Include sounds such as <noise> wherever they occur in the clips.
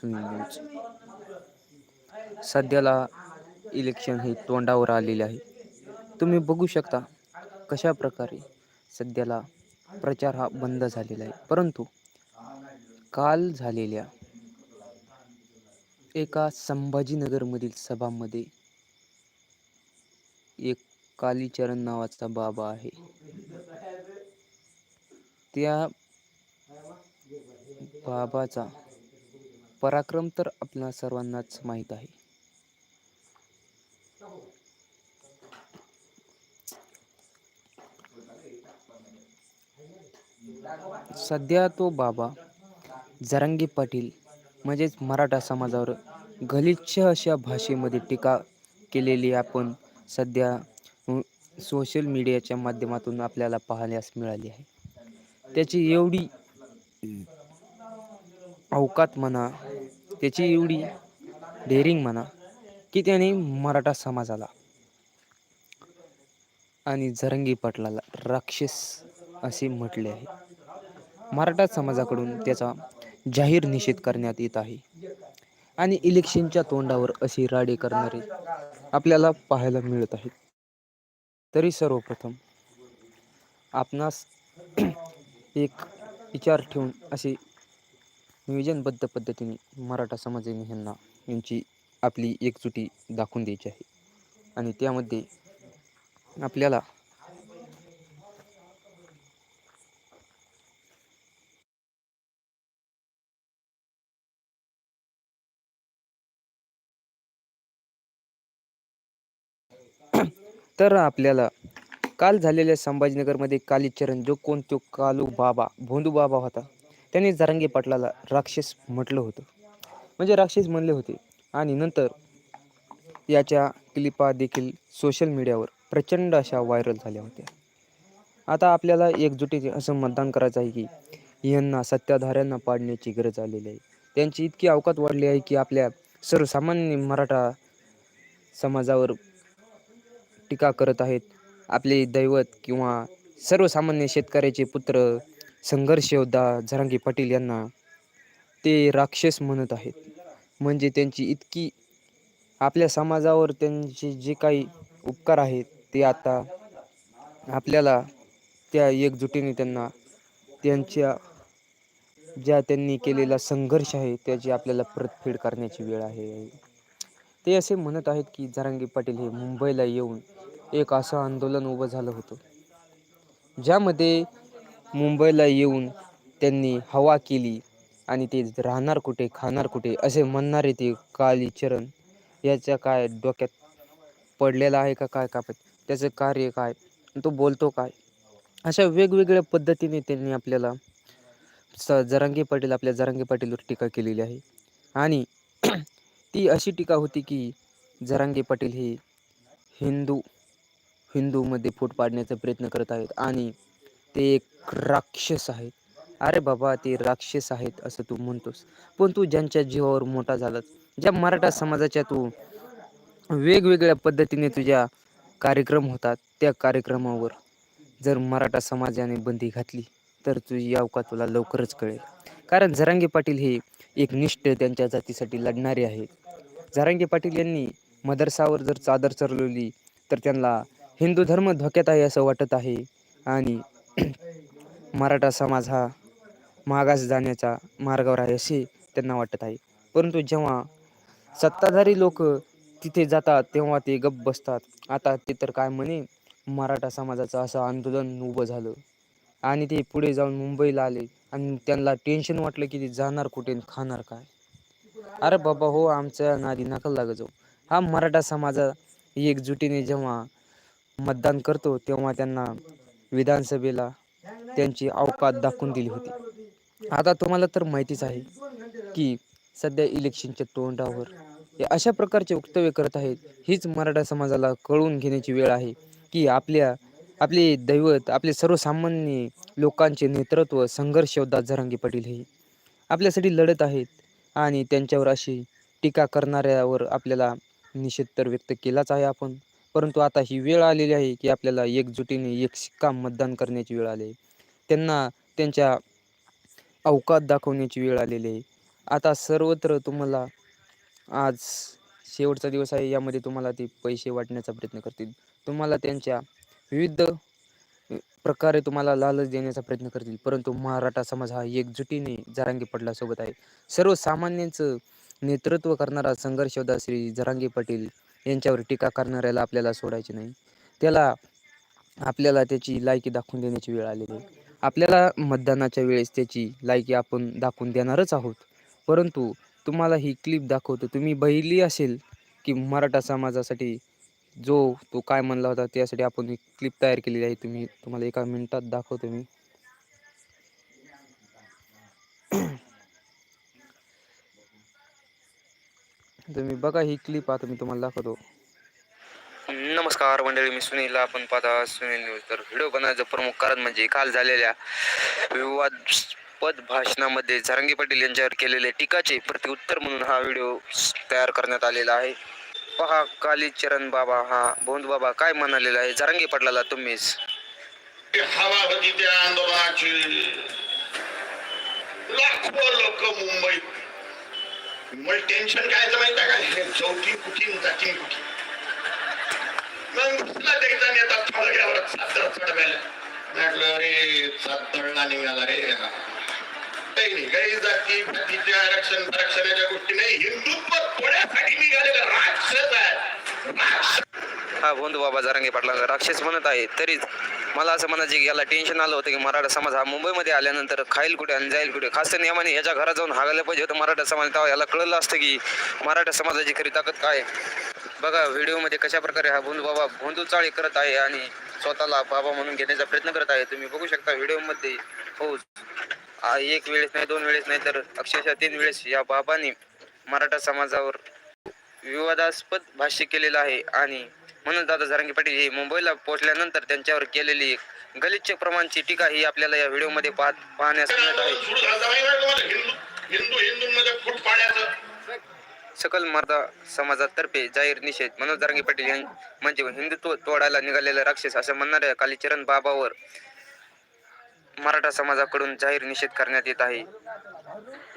Sunil news सध्याला election हे तोंडावर आलेले आहे. तुम्ही बघू शकता कशा प्रकारे सध्याला प्रचार हा बंद झालेला आहे. परंतु काल झालेल्या एका संभाजीनगरमधील सभामध्ये एक कालीचरण नावाचा बाबा आहे. त्या बाबाचा पराक्रम तर आपल्या सर्वांनाच माहीत आहे. सध्या तो बाबा जरांगी पाटील म्हणजेच मराठा समाजावर गलिच्छ अशा भाषेमध्ये टीका केलेली आपण सध्या सोशल मीडियाच्या माध्यमातून आपल्याला पाहण्यास मिळाली आहे. त्याची एवढी अवकात म्हणा त्याची एवढी डेअरिंग म्हणा की त्याने मराठा समाजाला आणि झरंगी पाटलाला राक्षस असे म्हटले आहे. मराठा समाजाकडून त्याचा जाहीर निषेध करण्यात येत आहे. आणि इलेक्शनच्या तोंडावर असे राडे करणारे आपल्याला पाहायला मिळत आहेत. तरी सर्वप्रथम आपणास एक विचार ठेवून असे नियोजनबद्ध पद्धतीने मराठा समाजाने ह्यांना यांची आपली एकजुटी दाखवून द्यायची आहे. आणि त्यामध्ये आपल्याला तर आपल्याला काल झालेल्या संभाजीनगरमध्ये कालीचरण जो कोण तो कालू बाबा भोंदू बाबा होता त्यांनी जारंगी पाटलाला राक्षस म्हटलं होतं. म्हणजे राक्षस म्हणले होते. आणि नंतर याच्या क्लिपा देखील सोशल मीडियावर प्रचंड अशा व्हायरल झाल्या होत्या. आता आपल्याला एकजुटीचे असं मतदान करायचं आहे की यांना सत्ताधाऱ्यांना पाडण्याची गरज आलेली आहे. त्यांची इतकी अवकात वाढली आहे की आपल्या सर्वसामान्य मराठा समाजावर टीका करत आहेत. आपले दैवत किंवा सर्वसामान्य शेतकऱ्याचे पुत्र संघर्ष योद्धा झरांगी पाटील यांना ते राक्षस म्हणत आहेत. म्हणजे त्यांची इतकी आपल्या समाजावर त्यांचे जे काही उपकार आहेत ते आता आपल्याला त्या एकजुटीने त्यांना त्यांच्या ज्या त्यांनी केलेला संघर्ष आहे त्याची आपल्याला परतफेड करण्याची वेळ आहे. ते असे म्हणत आहेत की जरांगी पाटील हे मुंबईला येऊन एक असं आंदोलन उभं झालं होतं. ज्यामध्ये मुंबईला येऊन त्यांनी हवा केली आणि ते राहणार कुठे खाणार कुठे असे म्हणणारे ते कालीचरण याच्या काय डोक्यात पडलेला आहे का काय कापत त्याचं कार्य काय तो बोलतो काय? अशा वेगवेगळ्या पद्धतीने त्यांनी आपल्याला स जरांगे पाटील आपल्या जरांगे पाटीलवर टीका केलेली आहे. आणि <clears throat> ती अशी टीका होती की जरांगे पाटील हे हिंदू हिंदूमध्ये फूट पाडण्याचा प्रयत्न करत आहेत आणि ते एक राक्षस आहेत. अरे बाबा ते राक्षस आहेत असं तू म्हणतोस. पण तू ज्यांच्या जीवावर मोठा झालास ज्या मराठा समाजाच्या तू वेगवेगळ्या पद्धतीने तुझ्या कार्यक्रम होतात त्या कार्यक्रमावर जर मराठा समाजाने बंदी घातली तर तुझी अवका तुला लवकरच कळेल. कारण झरांगे पाटील हे एक निष्ठ त्यांच्या जातीसाठी लढणारे आहेत. झरांगे पाटील यांनी मदरसावर जर चादर चरवली तर त्यांना हिंदू धर्म धोक्यात आहे असं वाटत आहे. आणि मराठा समाज हा मागास जाण्याच्या मार्गावर आहे असे त्यांना वाटत आहे. परंतु जेव्हा सत्ताधारी लोक तिथे जातात तेव्हा ते गप्प बसतात. आता ते तर काय म्हणे मराठा समाजाचं असं आंदोलन उभं झालं. आणि ते पुढे जाऊन मुंबईला आले आणि त्यांना टेन्शन वाटलं की ते जाणार कुठे खाणार काय? अरे बाबा हो आमच्या नादी नकल लागत जाऊ. हा मराठा समाजा एकजुटीने जेव्हा मतदान करतो तेव्हा त्यांना विधानसभेला त्यांची अवकात दाखवून दिली होती. आता तुम्हाला तर माहितीच आहे की सध्या इलेक्शनच्या तोंडावर हे अशा प्रकारचे वक्तव्य करत आहेत हीच मराठा समाजाला कळून घेण्याची वेळ आहे की आपल्या आपले दैवत आपले सर्वसामान्य लोकांचे नेतृत्व संघर्ष योद्धा जरांगी पाटील हे आपल्यासाठी लढत आहेत आणि त्यांच्यावर अशी टीका करणाऱ्यावर आपल्याला निषेध तर व्यक्त केलाच आहे आपण. परंतु आता ही वेळ आलेली आहे की आपल्याला एकजुटीने एक शिक्का मतदान करण्याची वेळ आली आहे. त्यांना त्यांच्या अवकात दाखवण्याची वेळ आलेली आहे. आता सर्वत्र तुम्हाला आज शेवटचा दिवस आहे यामध्ये तुम्हाला ते पैसे वाटण्याचा प्रयत्न करतील. तुम्हाला त्यांच्या विविध प्रकारे तुम्हाला लालच देण्याचा प्रयत्न करतील. परंतु मराठा समाज हा एकजुटीने जारांगी पडला आहे. सर्वसामान्यांचं नेतृत्व करणारा संघर्षदा श्री जरांगे पाटील यांच्यावर टीका करणाऱ्याला आपल्याला सोडायचे नाही. त्याला आपल्याला त्याची लायकी दाखवून देण्याची वेळ आलेली आहे. आपल्याला मतदानाच्या वेळेस त्याची लायकी आपण दाखवून देणारच आहोत. परंतु तुम्हाला ही क्लिप दाखवतो तुम्ही बहिली असेल की मराठा समाजासाठी जो तो काय म्हणला होता त्यासाठी आपण ही क्लिप तयार केलेली आहे. तुम्ही तुम्हाला एका मिनिटात दाखवतो मी. तुम्ही बघा ही क्लिप आता मी तुम्हाला दाखवतो. नमस्कार मंडळी मी सुनील. आपण पाहता सुनील न्यूज तर व्हिडिओ बनवायचं प्रमुख कारण म्हणजे काल झालेल्या विवादपद भाषणामध्ये झरंगी पाटील यांच्यावर केलेले टीकाचे प्रत्युत्तर म्हणून हा व्हिडिओ तयार करण्यात आलेला आहे. पहा कालीचरण बाबा हा भोंद बाबा काय म्हणालेला आहे? जरांगी पाटलाला तुम्हीच. हवा होती त्या आंदोलनाची लाखो लोक मुंबईत मला टेन्शन काय माहीत काय का? चौकी कुठे जाती कुठे मग दुसरा द्यायचा नेता थोड्यावर सातर चढवायला म्हटलं अरे सातळला निघाला रे काही नाही काही जाती जातीचे आरक्षण आरक्षणाच्या गोष्टी नाही. हिंदुत्व थोड्यासाठी निघालेलं राक्षस आहे राक्षस. हा भोंदू बाबा जरांगे पाटला राक्षस म्हणत आहे तरीच मला असं म्हणायचं की याला टेन्शन आलं होतं की मराठा समाज हा मुंबईमध्ये आल्यानंतर खाईल कुठे आणि जाईल कुठे? खास नियमाने याच्या घरात जाऊन हागायला पाहिजे होतं मराठा समाज तेव्हा याला कळलं असतं की मराठा समाजाची खरी ताकद काय बघा व्हिडिओमध्ये कशाप्रकारे हा भोंदू बाबा भोंदू चाळी करत आहे आणि स्वतःला बाबा म्हणून घेण्याचा प्रयत्न करत आहे. तुम्ही बघू शकता व्हिडिओमध्ये हो एक वेळेस नाही दोन वेळेस नाही तर अक्षरशः तीन वेळेस या बाबांनी मराठा समाजावर विवादास्पद भाष्य केलेलं आहे आणि म्हणून दादा झरंगे पाटील हे मुंबईला पोहोचल्यानंतर त्यांच्यावर केलेली गलिच्छ प्रमाणची टीका ही आपल्याला या व्हिडिओमध्ये पाहत पाहण्यास मिळत आहे. सकल मर्दा समाजातर्फे जाहीर निषेध. मनोज दारंगे पाटील यां म्हणजे हिंदुत्व तोडायला निघालेला राक्षस असं म्हणणाऱ्या कालीचरण बाबावर मराठा समाजाकडून जाहीर निषेध करण्यात येत आहे.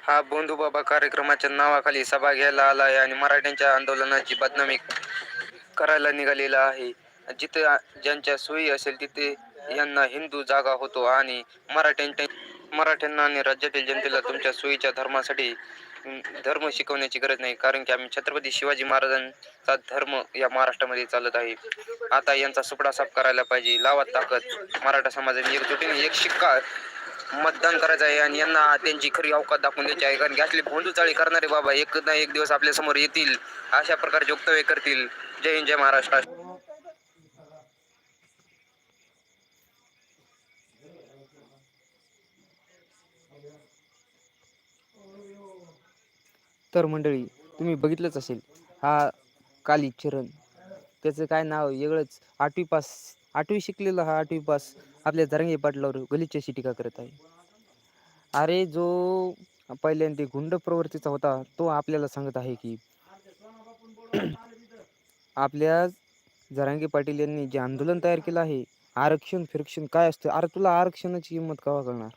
हा बोंधू बाबा कार्यक्रमाच्या नावाखाली सभा घ्यायला आला आहे आणि मराठ्यांच्या आंदोलनाची बदनामी करायला निघालेला आहे. जिथे ज्यांच्या सोयी असेल तिथे यांना हिंदू जागा होतो आणि मराठ्यांच्या मराठ्यांना आणि राज्यातील जनतेला तुमच्या सोयीच्या धर्मासाठी धर्म शिकवण्याची गरज नाही. कारण की आम्ही छत्रपती शिवाजी महाराजांचा धर्म या महाराष्ट्रामध्ये चालत आहे. आता यांचा सुपडा साफ करायला पाहिजे. लावा ताकद. मराठा समाजाने एकजुटीने एक शिक्का मतदान करायचं आहे आणि यांना त्यांची खरी अवकात दाखवून द्यायची आहे. कारण की असले भोंदूचाळी करणारे बाबा एक ना एक दिवस आपल्यासमोर येतील. अशा प्रकारचे वक्तव्य करतील. जय हिंद जय महाराष्ट्र. तर मंडळी तुम्ही बघितलंच असेल हा काली चरण. त्याचं काय नाव वेगळंच. आठवी पास आठवी शिकलेला हा आठवी पास आपल्या धरंगे पाटलावर गलिच्याशी टीका करत आहे. अरे जो पहिल्यांदा गुंड प्रवृत्तीचा होता तो आपल्याला सांगत आहे की आपल्या जरांगे पाटील यांनी जे आंदोलन तयार केलं आहे आरक्षण फिरक्षण काय असतं? अरे तुला आरक्षणाची किंमत केव्हा कळणार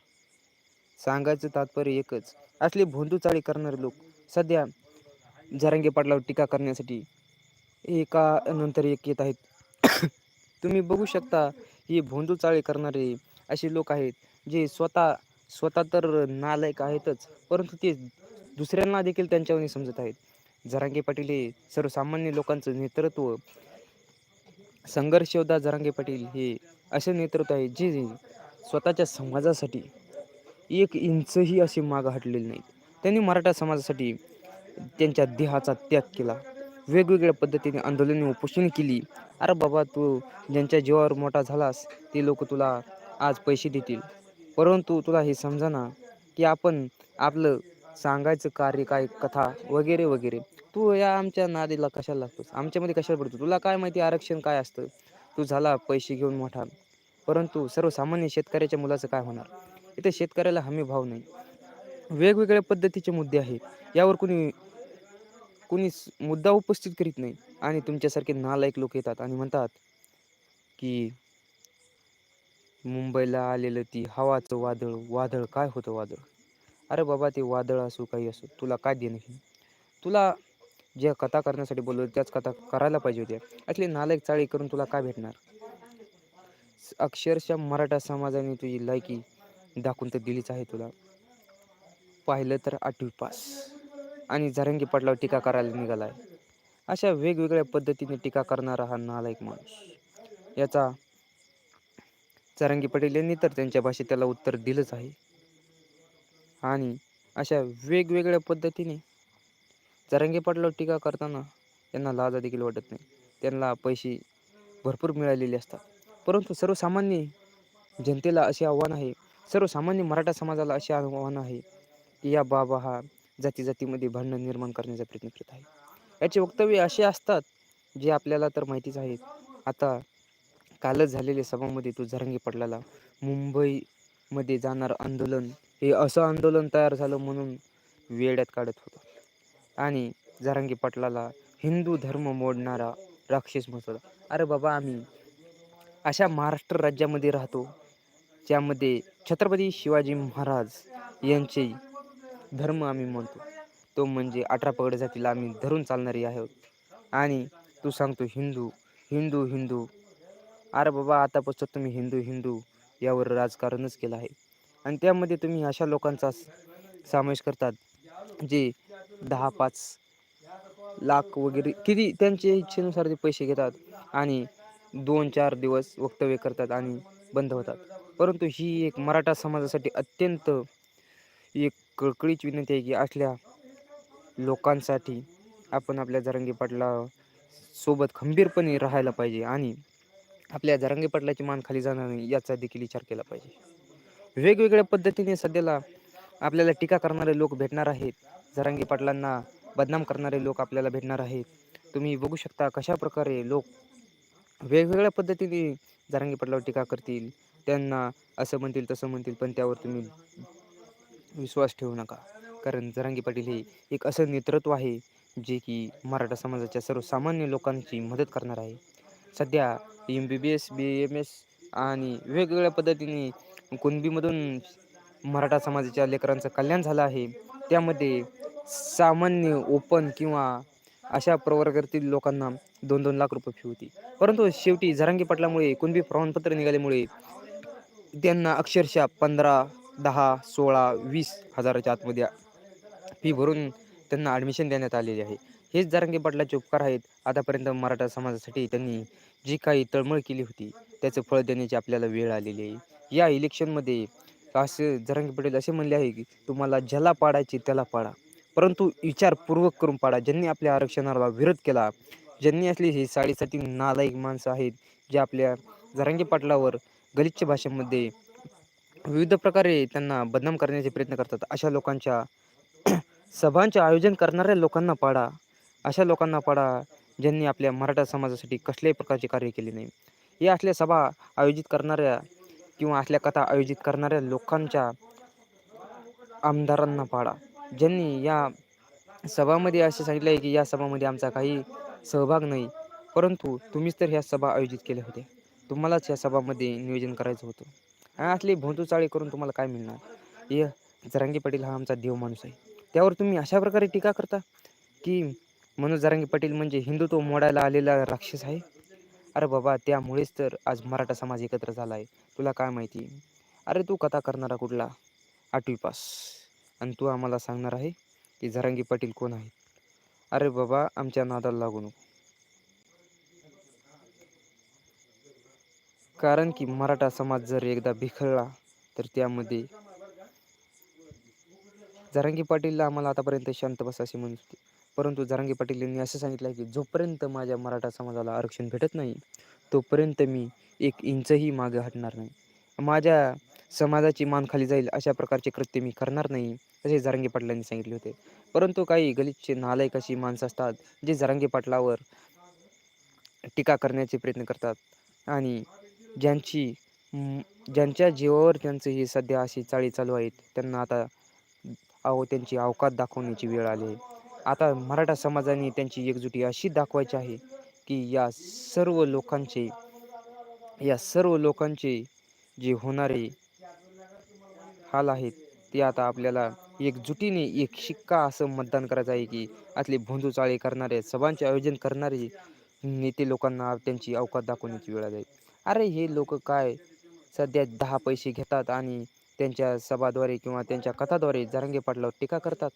सांगायचं तात्पर्य एकच असले भोंदू चाळी करणारे लोक. सध्या जरांगे पाटलावर टीका करण्यासाठी एका नंतर एक येत आहेत. <coughs> तुम्ही बघू शकता ही भोंदू चाळी करणारे असे लोक आहेत जे स्वतः स्वतः तर नालायक आहेतच परंतु ते दुसऱ्यांना देखील त्यांच्यावर समजत आहेत. जरांगे पाटील हे सर्वसामान्य लोकांचं नेतृत्व संघर्ष जरांगे पाटील हे असे नेतृत्व आहे जे स्वतःच्या समाजासाठी एक इंचही असे मागं हटलेले नाहीत त्यांनी मराठा समाजासाठी त्यांच्या देहाचा त्याग केला. वेगवेगळ्या पद्धतीने आंदोलने उपोषण केली. अरे बाबा तू ज्यांच्या जीवावर मोठा झालास ते लोक तुला आज पैसे देतील. परंतु तुला हे समजा की आपण आपलं सांगायचं कार्य काय कथा वगैरे वगैरे. तू या आमच्या नादीला कशाला लागतोस? आमच्यामध्ये कशाला पडतो तुला काय माहिती आरक्षण काय असतं? तू झाला पैसे घेऊन मोठा. परंतु सर्वसामान्य शेतकऱ्याच्या मुलाचं काय होणार? इथे शेतकऱ्याला हमी भाव नाही. वेगवेगळ्या पद्धतीचे मुद्दे आहेत. यावर कुणी कुणी मुद्दा उपस्थित करीत नाही. आणि तुमच्यासारखे नालायक लोक येतात आणि म्हणतात की मुंबईला आलेलं ती हवाचं वादळ वादळ. काय होतं वादळ? अरे बाबा ते वादळ असो काही असो तुला काय देणं घेणं तुला ज्या कथा करण्यासाठी बोललो त्याच कथा करायला पाहिजे होत्या. ॲक्च्युली नालायक चाळी करून तुला काय भेटणार? अक्षरशः मराठा समाजाने तुझी लायकी दाखवून तर दिलीच आहे तुला. पाहिलं तर आठवी पास. आणि झरंगी पाटलावर टीका करायला निघाला आहे अशा वेगवेगळ्या पद्धतीने टीका करणारा हा नालायक माणूस. याचा चरंगी पटेल यांनी तर त्यांच्या भाषेत त्याला उत्तर दिलंच आहे. आणि अशा वेगवेगळ्या पद्धतीने जरांगे पाटलावर टीका करताना त्यांना लाजा देखील वाटत नाही. त्यांना पैसे भरपूर मिळालेले असतात. परंतु सर्वसामान्य जनतेला असे आव्हान आहे सर्वसामान्य मराठा समाजाला असे आव्हान आहे की या बाबा हा जाती जातीमध्ये भांडण निर्माण करण्याचा प्रयत्न करत आहे. याचे वक्तव्य असे असतात जे आपल्याला तर माहितीच आहेत. आता कालच झालेल्या सभामध्ये तो झरंगी पडलेला मुंबईमध्ये जाणार आंदोलन हे असं आंदोलन तयार झालं म्हणून वेड्यात काढत होता. आणि जारंगी पाटलाला हिंदू धर्म मोडणारा राक्षस म्हणत होता अरे बाबा आम्ही अशा महाराष्ट्र राज्यामध्ये राहतो ज्यामध्ये छत्रपती शिवाजी महाराज यांचे धर्म आम्ही म्हणतो. तो म्हणजे अठरा पगड जातीला आम्ही धरून चालणारी आहोत आणि तू सांगतो हिंदू हिंदू हिंदू. अरे बाबा आतापासून तुम्ही हिंदू हिंदू यावर राजकारणच केलं आहे. आणि त्यामध्ये तुम्ही अशा लोकांचा समावेश करतात जे दहा पाच लाख वगैरे किती त्यांच्या इच्छेनुसार ते पैसे घेतात आणि दोन चार दिवस वक्तव्य करतात आणि बंद होतात. परंतु ही एक मराठा समाजासाठी अत्यंत एक कळकळीची विनंती आहे की असल्या लोकांसाठी आपण आपल्या जरंगी पाटला सोबत खंबीरपणे राहायला पाहिजे आणि आपल्या जरंगी पाटलाची मान खाली जाणार नाही याचा देखील विचार केला पाहिजे. वेगवेगळ्या पद्धतीने सध्याला आपल्याला टीका करणारे लोक भेटणार आहेत. जरांगी पाटलांना बदनाम करणारे लोक आपल्याला भेटणार आहेत. तुम्ही बघू शकता कशा प्रकारे लोक वेगवेगळ्या पद्धतीने जरांगी पाटलावर टीका करतील. त्यांना असं म्हणतील तसं म्हणतील पण त्यावर तुम्ही विश्वास ठेवू नका. कारण जरांगी पाटील हे एक असं नेतृत्व आहे जे की मराठा समाजाच्या सर्वसामान्य लोकांची मदत करणार आहे. सध्या M B B S B M S आणि वेगवेगळ्या पद्धतीने कुणबीमधून मराठा समाजाच्या लेकरांचं कल्याण झालं आहे. त्यामध्ये सामान्य ओपन किंवा अशा प्रवर्गातील लोकांना दोन दोन लाख रुपये फी होती. परंतु शेवटी जरांगी पटलामुळे कुणबी प्रमाणपत्र निघाल्यामुळे त्यांना अक्षरशः पंधरा दहा सोळा वीस हजाराच्या आतमध्ये फी भरून त्यांना ॲडमिशन देण्यात आलेली आहे. हेच जारंगी पाटलाचे उपकार आहेत. आतापर्यंत मराठा समाजासाठी त्यांनी जी काही तळमळ केली होती त्याचं फळ देण्याची आपल्याला वेळ आलेली आहे. या इलेक्शनमध्ये असे जरांगी पटेल असे म्हणले आहे की तुम्हाला ज्याला पाडायची त्याला पाडा. परंतु विचारपूर्वक करून पाडा. ज्यांनी आपल्या आरक्षणाला विरोध केला ज्यांनी असली हे साडेसाती नालायक माणसं आहेत जे आपल्या जरांगी पाटलावर गलिच्छ भाषेमध्ये विविध प्रकारे त्यांना बदनाम करण्याचे प्रयत्न करतात अशा लोकांच्या <clears throat> सभांचे आयोजन करणाऱ्या लोकांना पाडा. अशा लोकांना पडा ज्यांनी आपल्या मराठा समाजासाठी कसल्याही प्रकारचे कार्य केले नाही. या असल्या सभा आयोजित करणाऱ्या किंवा असल्या कथा आयोजित करणाऱ्या लोकांच्या आमदारांना पाडा. ज्यांनी या सभामध्ये असे सांगितले आहे की या सभामध्ये आमचा काही सहभाग नाही परंतु तुम्हीच तर ह्या सभा आयोजित केल्या होत्या. तुम्हालाच या सभामध्ये नियोजन करायचं होतं. आणि असली भोंदू करून तुम्हाला काय मिळणार? ये जरांगी पाटील हा आमचा देव माणूस आहे. त्यावर तुम्ही अशा प्रकारे टीका करता की मनोज जारंगी पाटील म्हणजे हिंदुत्व मोडायला आलेला राक्षस आहे. अरे बाबा त्यामुळेच तर आज मराठा समाज एकत्र झाला आहे. तुला काय माहिती? अरे तू कथा करणारा कुठला? आठवी पास. आणि तू आम्हाला सांगणार आहे की झरांगी पाटील कोण आहेत. अरे बाबा आमच्या नादाला लागू नको. कारण की मराठा समाज जर एकदा बिखरला तर त्यामध्ये जरांगी पाटीलला आम्हाला आतापर्यंत शांत बस असे म्हणत होते. परंतु जरांगी पाटील यांनी असं सांगितलं की जोपर्यंत माझ्या मराठा समाजाला आरक्षण भेटत नाही तोपर्यंत मी एक इंचही मागे हटणार नाही. माझ्या समाजाची मान खाली जाईल अशा प्रकारचे कृत्य मी करणार नाही असे जरांगी पाटलांनी सांगितले होते. परंतु काही गलिच्छ नालायक अशी माणसं असतात जे जरांगी पाटलावर टीका करण्याचे प्रयत्न करतात आणि ज्यांची ज्यांच्या जीवावर त्यांचं हे सध्या अशी चाळी चालू आहेत त्यांना आता अहो त्यांची अवकात दाखवण्याची वेळ आली आहे. आता मराठा समाजाने त्यांची एकजुटी अशी दाखवायची आहे की या सर्व लोकांचे या सर्व लोकांचे जे होणारे हाल आहेत ते आता आपल्याला एकजुटीने एक शिक्का असं मतदान करायचं आहे की आतले भोंजू चाळे करणारे सभांचे आयोजन करणारे नेते लोकांना त्यांची अवकात दाखवण्याची वेळ आहे. अरे हे लोक काय सध्या दहा पैसे घेतात आणि त्यांच्या सभाद्वारे किंवा त्यांच्या कथाद्वारे जरंगे पाटलावर टीका करतात?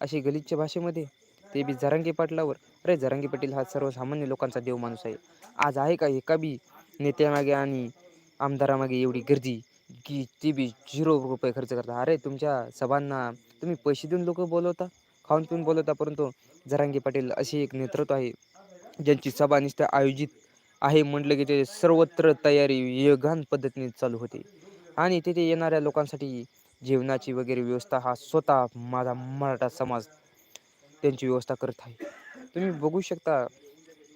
अशी गलिच्छ भाषेमध्ये? ते बी जरांगे पाटलावर. अरे जरांगे पाटील हा सर्वसामान्य लोकांचा देव माणूस आहे. आज आहे का एका बी नेत्यामागे आणि आमदारामागे एवढी गर्दी की ती बी झिरो रुपये खर्च करता अरे तुमच्या सभांना तुम्ही पैसे देऊन लोक बोलवता? खाऊन पिऊन बोलवता परंतु जरांगे पाटील असे एक नेतृत्व आहे ज्यांची सभा निष्ठ आयोजित आहे म्हटलं की ते सर्वत्र तयारी योगान पद्धतीने चालू होते. आणि तिथे येणाऱ्या लोकांसाठी जेवणाची वगैरे व्यवस्था हा स्वतः माझा मराठा समाज त्यांची व्यवस्था करत आहे. तुम्ही बघू शकता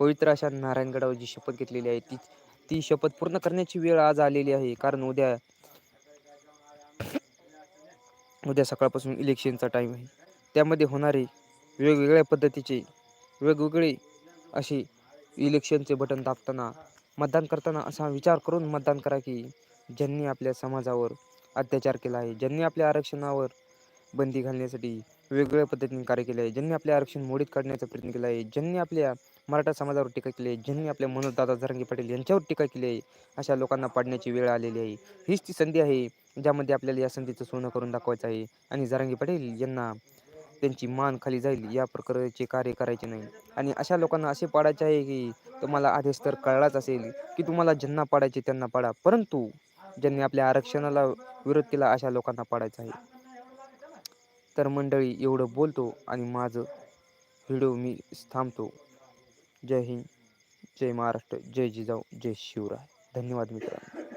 पवित्र अशा नारायणगडावर जी शपथ घेतलेली आहे ती ती शपथ पूर्ण करण्याची वेळ आज आलेली आहे. कारण उद्या उद्या सकाळपासून इलेक्शनचा टाईम आहे. त्यामध्ये होणारे वेगवेगळ्या पद्धतीचे वेगवेगळे असे इलेक्शनचे बटन दाबताना मतदान करताना असा विचार करून मतदान करा की ज्यांनी आपल्या समाजावर अत्याचार केला आहे. ज्यांनी आपल्या आरक्षणावर बंदी घालण्यासाठी वेगवेगळ्या पद्धतीने कार्य केले आहे. ज्यांनी आपले आरक्षण मोडीत काढण्याचा प्रयत्न केला आहे. ज्यांनी आपल्या मराठा समाजावर टीका केली आहे. ज्यांनी आपल्या मनोजदादा जरांगे पाटील यांच्यावर टीका केली आहे अशा लोकांना पाडण्याची वेळ आलेली आहे. हीच ती संधी आहे ज्यामध्ये आपल्याला या संधीचं सोनं करून दाखवायचं आहे आणि जरांगे पाटील यांना त्यांची मान खाली जाईल या प्रकारचे कार्य करायचे नाही. आणि अशा लोकांना असे पाडायचे आहे की तुम्हाला आदेश तर कळलाच असेल की तुम्हाला ज्यांना पाडायचे त्यांना पाडा. परंतु ज्यांनी आपल्या आरक्षणाला विरोध केला अशा लोकांना पडायचं आहे. तर मंडळी एवढं बोलतो आणि माझं व्हिडिओ मी थांबतो. जय हिंद जय महाराष्ट्र जय जिजाऊ जय शिवराय. धन्यवाद मित्रांनो.